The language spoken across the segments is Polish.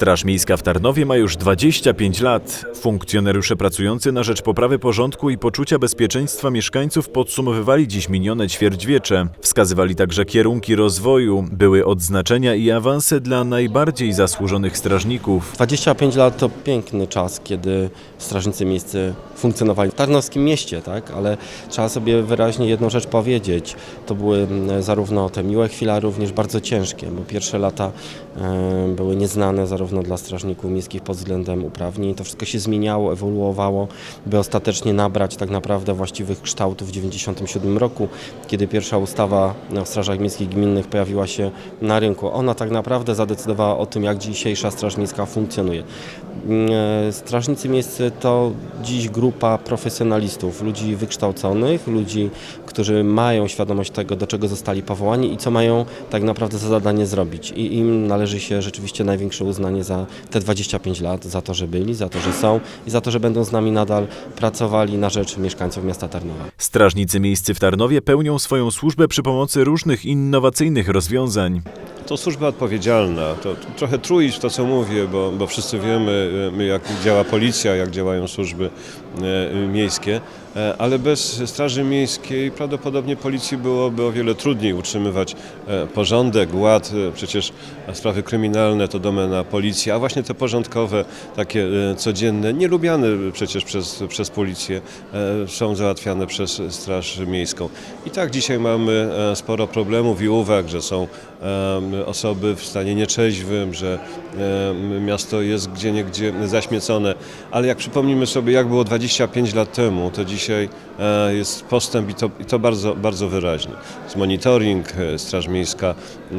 Straż Miejska w Tarnowie ma już 25 lat. Funkcjonariusze pracujący na rzecz poprawy porządku i poczucia bezpieczeństwa mieszkańców podsumowywali dziś minione ćwierćwiecze. Wskazywali także kierunki rozwoju, były odznaczenia i awanse dla najbardziej zasłużonych strażników. 25 lat to piękny czas, kiedy strażnicy miejscy funkcjonowali w Tarnowskim mieście, tak? ale trzeba sobie wyraźnie jedną rzecz powiedzieć. To były zarówno te miłe chwile, również bardzo ciężkie, bo pierwsze lata e, były nieznane zarówno dla strażników miejskich pod względem uprawnień. To wszystko się zmieniało, ewoluowało, by ostatecznie nabrać tak naprawdę właściwych kształtów w 1997 roku, kiedy pierwsza ustawa o strażach miejskich gminnych pojawiła się na rynku. Ona tak naprawdę zadecydowała o tym, jak dzisiejsza Straż Miejska funkcjonuje. E, Strażnicy miejscy to dziś grupa profesjonalistów, ludzi wykształconych, ludzi, którzy mają świadomość tego, do czego zostali powołani i co mają tak naprawdę za zadanie zrobić. I im należy się rzeczywiście największe uznanie za te 25 lat, za to, że byli, za to, że są i za to, że będą z nami nadal pracowali na rzecz mieszkańców miasta Tarnowa. Strażnicy miejscy w Tarnowie pełnią swoją służbę przy pomocy różnych innowacyjnych rozwiązań. To służba odpowiedzialna. To trochę truić to, co mówię, bo, bo wszyscy wiemy, e, jak działa policja, jak działają służby e, miejskie, e, ale bez Straży Miejskiej prawdopodobnie policji byłoby o wiele trudniej utrzymywać e, porządek, ład. E, Przecież sprawy kryminalne to domena policji, a właśnie te porządkowe, takie e, codzienne, nielubiane przecież przez, przez policję, e, są załatwiane przez Straż Miejską. I tak dzisiaj mamy e, sporo problemów i uwag, że są osoby w stanie nieczeźwym, że miasto jest gdzie niegdzie zaśmiecone. Ale jak przypomnimy sobie, jak było 25 lat temu, to dzisiaj e, jest postęp i to, i to bardzo, bardzo wyraźny. Jest monitoring, e, Straż Miejska e,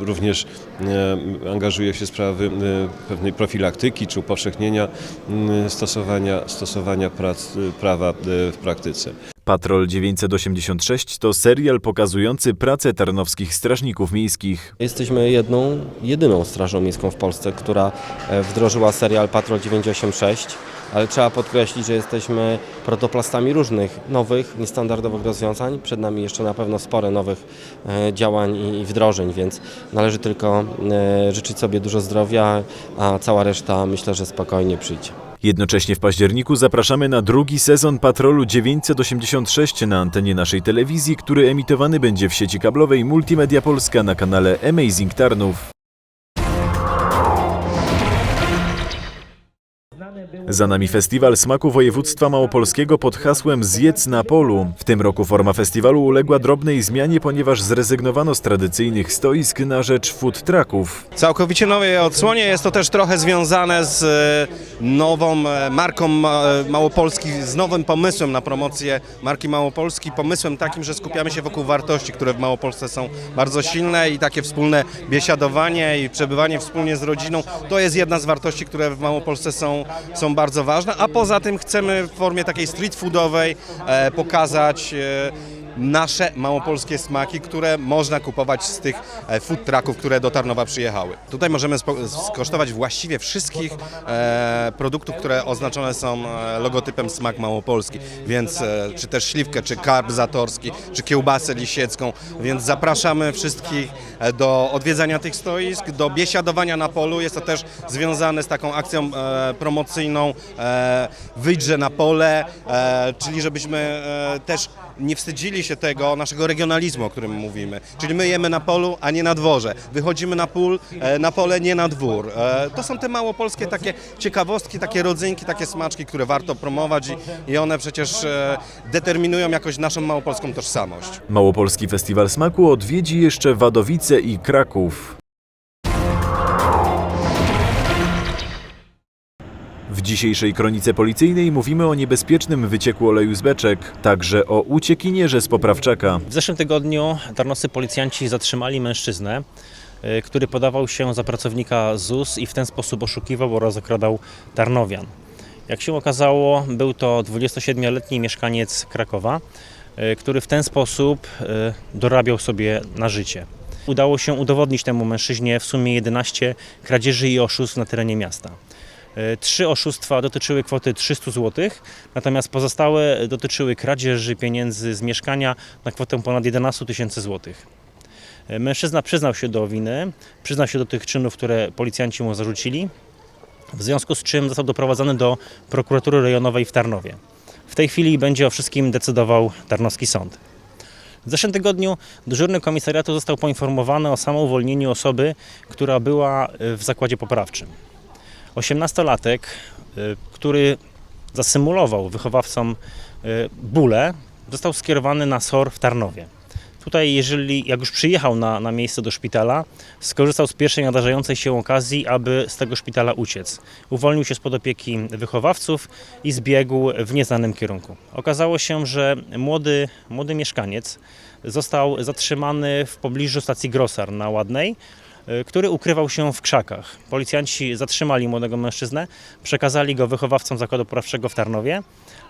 również angażuje się w sprawy pewnej profilaktyki czy upowszechnienia m, stosowania, stosowania prac, prawa w praktyce. Patrol 986 to serial pokazujący pracę tarnowskich strażników miejskich. Jesteśmy jedną, jedyną strażą miejską w Polsce, która wdrożyła serial Patrol 986, ale trzeba podkreślić, że jesteśmy protoplastami różnych, nowych, niestandardowych rozwiązań. Przed nami jeszcze na pewno sporo nowych e, działań i- i wdrożeń, więc należy tylko e, życzyć sobie dużo zdrowia, a cała reszta myślę, że spokojnie przyjdzie. Jednocześnie w październiku zapraszamy na drugi sezon Patrolu 986 na antenie naszej telewizji, który emitowany będzie w sieci kablowej Multimedia Polska na kanale Amazing Tarnów. Za nami festiwal smaku województwa małopolskiego pod hasłem Zjedz na polu. W tym roku forma festiwalu uległa drobnej zmianie, ponieważ zrezygnowano z tradycyjnych stoisk na rzecz food trucków. całkowicie nowej odsłonie. Jest to też trochę związane z e, nową e, marką Ma- Małopolski, z nowym pomysłem na promocję marki Małopolski. Pomysłem takim, że skupiamy się wokół wartości, które w Małopolsce są bardzo silne i takie wspólne biesiadowanie i przebywanie wspólnie z rodziną. To jest jedna z wartości, które w Małopolsce są, są bardzo ważne. A poza tym chcemy w formie takiej street foodowej e, pokazać e, nasze małopolskie smaki, które można kupować z tych e, food trucków, które do Tarnowa przyjechały. Tutaj możemy skosztować właściwie wszystkich e, produktów, które oznaczone są e, logotypem smak małopolski, więc e, czy też śliwkę, czy karp zatorski, czy kiełbasę lisiecką, więc zapraszamy wszystkich e, do odwiedzania tych stoisk, do biesiadowania na polu. Jest to też związane z taką akcją e, promocyjną e, Wyjdźże na pole, e, czyli żebyśmy e, też nie wstydzili się tego naszego regionalizmu, o którym mówimy. Czyli my jemy na polu, a nie na dworze. Wychodzimy na, pól, e, na pole, nie na dwór. E, To są te małopolskie takie ciekawostki, takie rodzynki, takie smaczki, które warto promować i, i one przecież e, determinują jakoś naszą małopolską tożsamość. Małopolski Festiwal Smaku odwiedzi jeszcze Wadowice i Kraków. W dzisiejszej kronice policyjnej mówimy o niebezpiecznym wycieku oleju z beczek, także o uciekinierze z poprawczaka. W zeszłym tygodniu tarnoscy policjanci zatrzymali mężczyznę, y, który podawał się za pracownika ZUS i w ten sposób oszukiwał oraz okradał Tarnowian. Jak się okazało, był to 27-letni mieszkaniec Krakowa, y, który w ten sposób y, dorabiał sobie na życie. Udało się udowodnić temu mężczyźnie w sumie 11 kradzieży i oszustw na terenie miasta. E, Trzy oszustwa dotyczyły kwoty 300 zł, natomiast pozostałe dotyczyły kradzieży pieniędzy z mieszkania na kwotę ponad 11 tysięcy złotych. E, Mężczyzna przyznał się do winy, przyznał się do tych czynów, które policjanci mu zarzucili, w związku z czym został doprowadzony do prokuratury rejonowej w Tarnowie. W tej chwili będzie o wszystkim decydował Tarnowski Sąd. W zeszłym tygodniu dyżurny komisariatu został poinformowany o samouwolnieniu osoby, która była w zakładzie poprawczym. 18-latek, y, który zasymulował wychowawcom y, bóle, został skierowany na SOR w Tarnowie. Tutaj, jeżeli, jak już przyjechał na, na miejsce do szpitala, skorzystał z pierwszej nadarzającej się okazji, aby z tego szpitala uciec. Uwolnił się spod opieki wychowawców i zbiegł w nieznanym kierunku. Okazało się, że młody, młody mieszkaniec został zatrzymany w pobliżu stacji Grosar na Ładnej, który ukrywał się w krzakach. Policjanci zatrzymali młodego mężczyznę, przekazali go wychowawcom zakładu poprawczego w Tarnowie.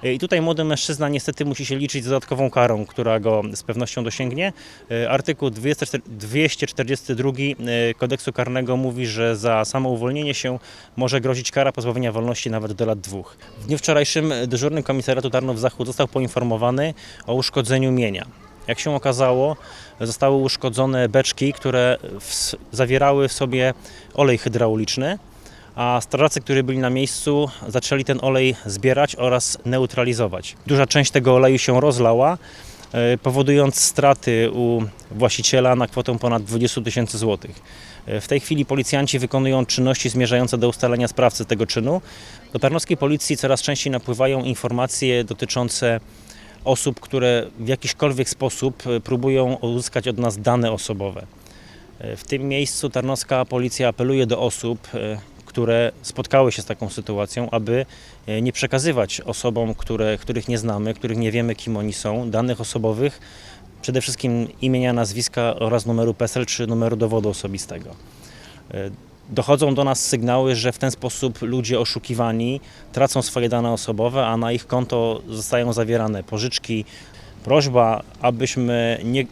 Y, I tutaj młody mężczyzna niestety musi się liczyć z dodatkową karą, która go z pewnością dosięgnie. Y, Artykuł 204 242 y, kodeksu karnego mówi, że za samouwolnienie się może grozić kara pozbawienia wolności nawet do lat dwóch. W dniu wczorajszym dyżurny komisariatu Tarnów Zachód został poinformowany o uszkodzeniu mienia. Jak się okazało, zostały uszkodzone beczki, które w, zawierały w sobie olej hydrauliczny, a strażacy, którzy byli na miejscu, zaczęli ten olej zbierać oraz neutralizować. Duża część tego oleju się rozlała, e, powodując straty u właściciela na kwotę ponad 20 tysięcy złotych. E, W tej chwili policjanci wykonują czynności zmierzające do ustalenia sprawcy tego czynu. Do tarnowskiej policji coraz częściej napływają informacje dotyczące osób, które w jakiśkolwiek sposób e, próbują uzyskać od nas dane osobowe. E, W tym miejscu tarnowska policja apeluje do osób, e, które spotkały się z taką sytuacją, aby nie przekazywać osobom, które, których nie znamy, których nie wiemy kim oni są, danych osobowych, przede wszystkim imienia, nazwiska oraz numeru PESEL czy numeru dowodu osobistego. Dochodzą do nas sygnały, że w ten sposób ludzie oszukiwani tracą swoje dane osobowe, a na ich konto zostają zawierane pożyczki. Prośba, abyśmy nie,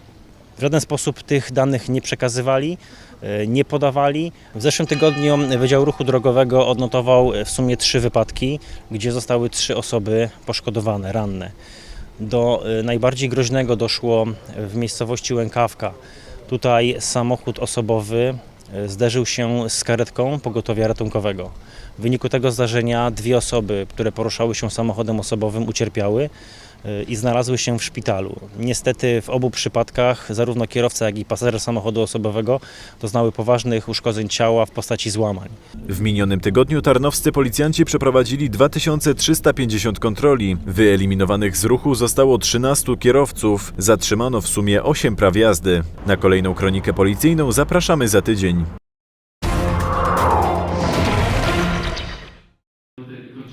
w żaden sposób tych danych nie przekazywali, e, nie podawali. W zeszłym tygodniu Wydział Ruchu Drogowego odnotował w sumie trzy wypadki, gdzie zostały trzy osoby poszkodowane, ranne. Do e, najbardziej groźnego doszło w miejscowości Łękawka. Tutaj samochód osobowy zderzył się z karetką pogotowia ratunkowego. W wyniku tego zdarzenia dwie osoby, które poruszały się samochodem osobowym, ucierpiały e, i znalazły się w szpitalu. Niestety w obu przypadkach zarówno kierowca, jak i pasażer samochodu osobowego doznały poważnych uszkodzeń ciała w postaci złamań. W minionym tygodniu tarnowscy policjanci przeprowadzili 2350 kontroli. Wyeliminowanych z ruchu zostało 13 kierowców. Zatrzymano w sumie 8 praw jazdy. Na kolejną kronikę policyjną zapraszamy za tydzień.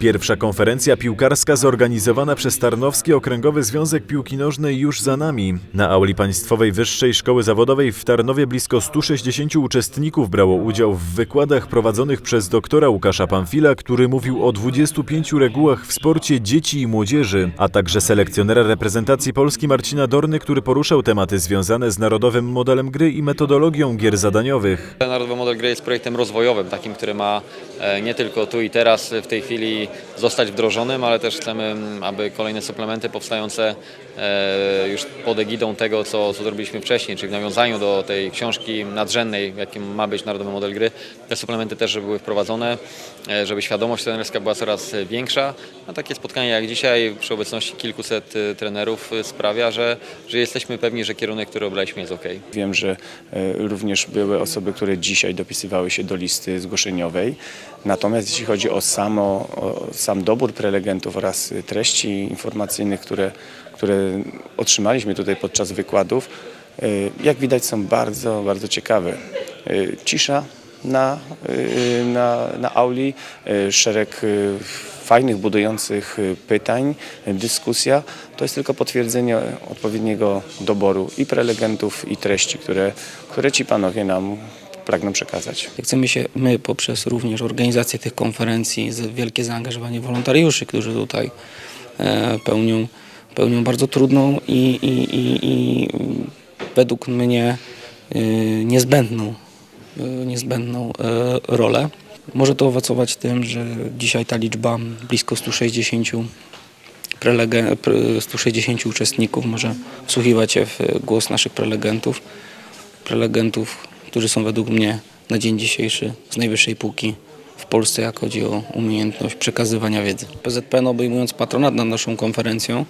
Pierwsza konferencja piłkarska zorganizowana przez Tarnowski Okręgowy Związek Piłki Nożnej już za nami. Na auli Państwowej Wyższej Szkoły Zawodowej w Tarnowie blisko 160 uczestników brało udział w wykładach prowadzonych przez doktora Łukasza Pamfila, który mówił o 25 regułach w sporcie dzieci i młodzieży, a także selekcjonera reprezentacji Polski Marcina Dorny, który poruszał tematy związane z narodowym modelem gry i metodologią gier zadaniowych. Narodowy Model Gry jest projektem rozwojowym, takim, który ma e, nie tylko tu i teraz w tej chwili zostać wdrożonym, ale też chcemy, m, aby kolejne suplementy powstające e, już pod egidą tego, co, co zrobiliśmy wcześniej, czyli w nawiązaniu do tej książki nadrzędnej, jakim ma być Narodowy Model Gry, te suplementy też żeby były wprowadzone, e, żeby świadomość trenerska była coraz większa. A takie spotkanie jak dzisiaj przy obecności kilkuset e, trenerów sprawia, że, że jesteśmy pewni, że kierunek, który obraliśmy jest ok. Wiem, że również były osoby, które dzisiaj dopisywały się do listy zgłoszeniowej. Natomiast jeśli chodzi o, samo, o sam dobór prelegentów oraz treści informacyjnych, które, które otrzymaliśmy tutaj podczas wykładów, e, jak widać są bardzo, bardzo ciekawe. E, Cisza na, e, na, na auli, szereg fajnych, budujących pytań, dyskusja. To jest tylko potwierdzenie odpowiedniego doboru i prelegentów, i treści, które, które ci panowie nam pragną przekazać. Chcemy się my poprzez również organizację tych konferencji, wielkie zaangażowanie wolontariuszy, którzy tutaj e, pełnią, pełnią bardzo trudną i, i, i, i według mnie e, niezbędną, e, niezbędną rolę. Może to owocować tym, że dzisiaj ta liczba blisko 160 prelege- pre- 160 uczestników może wsłuchiwać się w głos naszych prelegentów. prelegentów, którzy są według mnie na dzień dzisiejszy z najwyższej półki w Polsce, jak chodzi o umiejętność przekazywania wiedzy. PZPN obejmując patronat nad naszą konferencją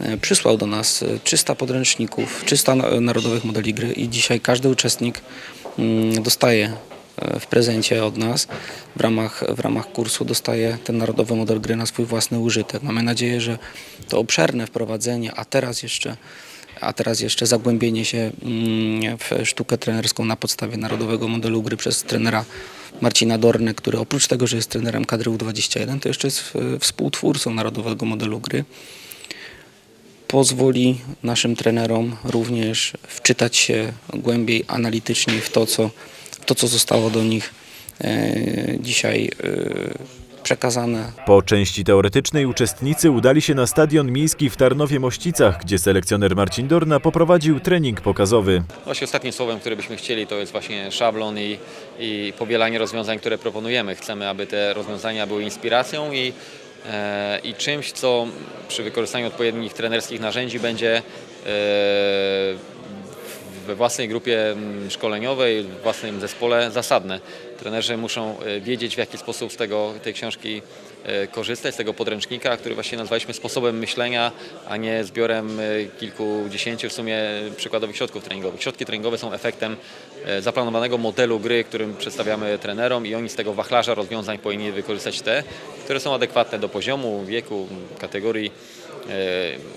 e, przysłał do nas e, 300 podręczników, 300 na- narodowych modeli gry i dzisiaj każdy uczestnik mm, dostaje e, w prezencie od nas w ramach, w ramach kursu dostaje ten narodowy model gry na swój własny użytek. Mamy nadzieję, że to obszerne wprowadzenie, a teraz jeszcze a teraz jeszcze zagłębienie się mm, w sztukę trenerską na podstawie narodowego modelu gry przez trenera Marcina Dornę, który oprócz tego, że jest trenerem kadry U21, to jeszcze jest e, współtwórcą narodowego modelu gry. Pozwoli naszym trenerom również wczytać się głębiej, analitycznie w to, co, w to, co zostało do nich e, dzisiaj e, przekazane. Po części teoretycznej uczestnicy udali się na stadion miejski w Tarnowie-Mościcach, gdzie selekcjoner Marcin Dorna poprowadził trening pokazowy. Właśnie ostatnim słowem, które byśmy chcieli, to jest właśnie szablon i, i powielanie rozwiązań, które proponujemy. Chcemy, aby te rozwiązania były inspiracją i, e, i czymś, co przy wykorzystaniu odpowiednich trenerskich narzędzi będzie e, we własnej grupie mm, szkoleniowej, w własnym zespole zasadne. Trenerzy muszą e, wiedzieć, w jaki sposób z tego, tej książki e, korzystać, z tego podręcznika, który właśnie nazwaliśmy sposobem myślenia, a nie zbiorem e, kilkudziesięciu w sumie przykładowych środków treningowych. Środki treningowe są efektem zaplanowanego modelu gry, którym przedstawiamy trenerom i oni z tego wachlarza rozwiązań powinni wykorzystać te, które są adekwatne do poziomu, wieku, kategorii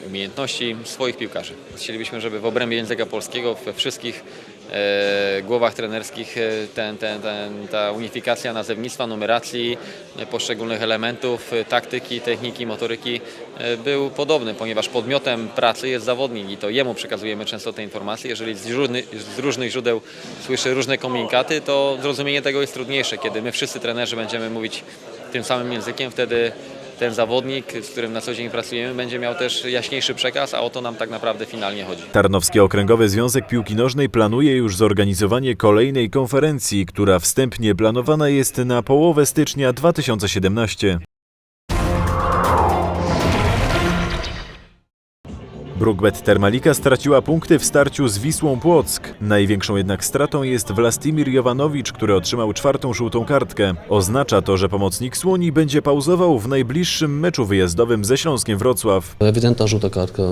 umiejętności swoich piłkarzy. Chcielibyśmy, żeby w obrębie języka polskiego we wszystkich e, głowach trenerskich e, ten, ten, ten, ta unifikacja nazewnictwa, numeracji e, poszczególnych elementów, e, taktyki, techniki, motoryki e, był podobny, ponieważ podmiotem pracy jest zawodnik i to jemu przekazujemy często te informacje. Jeżeli z, różny, z różnych źródeł słyszy różne komunikaty, to zrozumienie tego jest trudniejsze. Kiedy my wszyscy trenerzy będziemy mówić tym samym językiem, wtedy ten zawodnik, z którym na co dzień pracujemy, będzie miał też jaśniejszy przekaz, a o to nam tak naprawdę finalnie chodzi. Tarnowski Okręgowy Związek Piłki Nożnej planuje już zorganizowanie kolejnej konferencji, która wstępnie planowana jest na połowę stycznia 2017. Brugbet Termalika straciła punkty w starciu z Wisłą Płock. Największą jednak stratą jest Vlastimir Jovanowicz, który otrzymał czwartą żółtą kartkę. Oznacza to, że pomocnik Słoni będzie pauzował w najbliższym meczu wyjazdowym ze Śląskiem Wrocław. Ewidentna żółta kartka, e,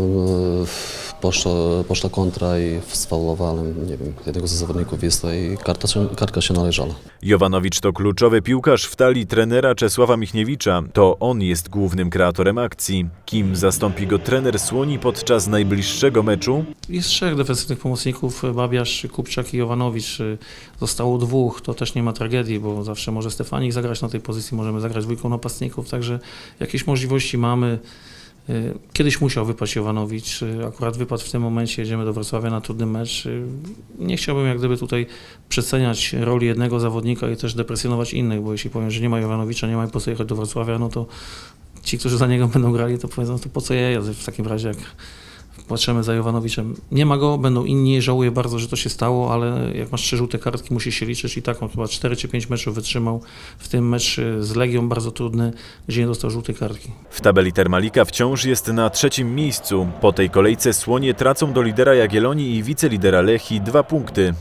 poszła, poszła kontra i sfaulowałem, nie wiem, jednego ze zawodników Wisły i karta, się- kartka się należała. Jovanowicz to kluczowy piłkarz w talii trenera Czesława Michniewicza. To on jest głównym kreatorem akcji. Kim zastąpi go trener Słoni podczas najbliższego meczu? Jest trzech defensywnych pomocników, Babiarz, Kupczak i Jovanowicz. Zostało dwóch, to też nie ma tragedii, bo zawsze może Stefanik zagrać na tej pozycji, możemy zagrać dwójką napastników, także jakieś możliwości mamy. Y, Kiedyś musiał wypaść Jovanowicz, y, akurat wypadł w tym momencie, jedziemy do Wrocławia na trudny mecz. Y, Nie chciałbym jak gdyby tutaj przeceniać roli jednego zawodnika i też depresjonować innych, bo jeśli powiem, że nie ma Jovanowicza, nie ma po co jechać do Wrocławia, no to ci, którzy za niego będą grali, to powiedzą, to po co ja jadę w takim razie, jak płaczemy za Jowanowiczem. Nie ma go, będą inni, żałuję bardzo, że to się stało, ale jak masz trzy żółte kartki, musisz się liczyć i tak on chyba 4 czy 5 meczów wytrzymał, w tym mecz z Legią bardzo trudny, gdzie nie dostał żółtej kartki. W tabeli Termalika wciąż jest na trzecim miejscu. Po tej kolejce Słonie tracą do lidera Jagiellonii i wicelidera Lechi dwa punkty.